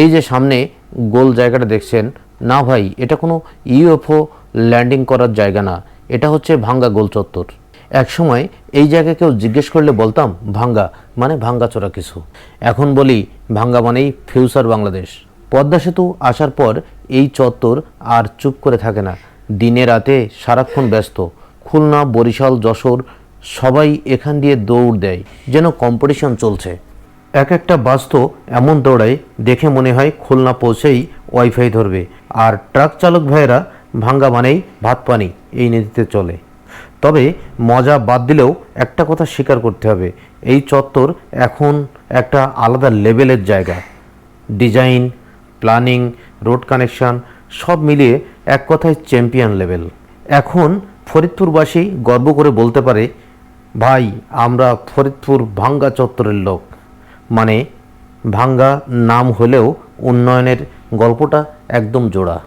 এই যে সামনে গোল জায়গাটা দেখছেন, না ভাই, এটা কোনো ইউএফও ল্যান্ডিং করার জায়গা না, এটা হচ্ছে ভাঙ্গা গোল চত্বর। একসময় এই জায়গায় কেউ জিজ্ঞেস করলে বলতাম, ভাঙ্গা মানে ভাঙ্গাচোরা কিছু। এখন বলি, ভাঙ্গা মানেই ফিউচার বাংলাদেশ। পদ্মা সেতু আসার পর এই চত্বর আর চুপ করে থাকে না। দিনে রাতে সারাক্ষণ ব্যস্ত। খুলনা, বরিশাল, যশোর সবাই এখান দিয়ে দৌড় দেয়, যেন কম্পিটিশন চলছে। এক একটা বাস তো এমন দৌড়ায়, দেখে মনে হয় খুলনা পৌঁছেই ওয়াইফাই ধরবে। আর ট্রাক চালক ভাইয়েরা ভাঙ্গা মানেই ভাত পানি, এই নীতিতে চলে। তবে মজা বাদ দিলেও একটা কথা স্বীকার করতে হবে, এই চত্বর এখন একটা আলাদা লেভেলের জায়গা। ডিজাইন, প্ল্যানিং, রোড কানেকশন, সব মিলিয়ে এক কথায় চ্যাম্পিয়ন লেভেল। এখন ফরিদপুরবাসী গর্ব করে বলতে পারে, ভাই, আমরা ফরিদপুর ভাঙ্গা চত্বরের লোক। মানে ভাঙ্গা নাম হলেও উন্নয়নের গল্পটা একদম জোড়া।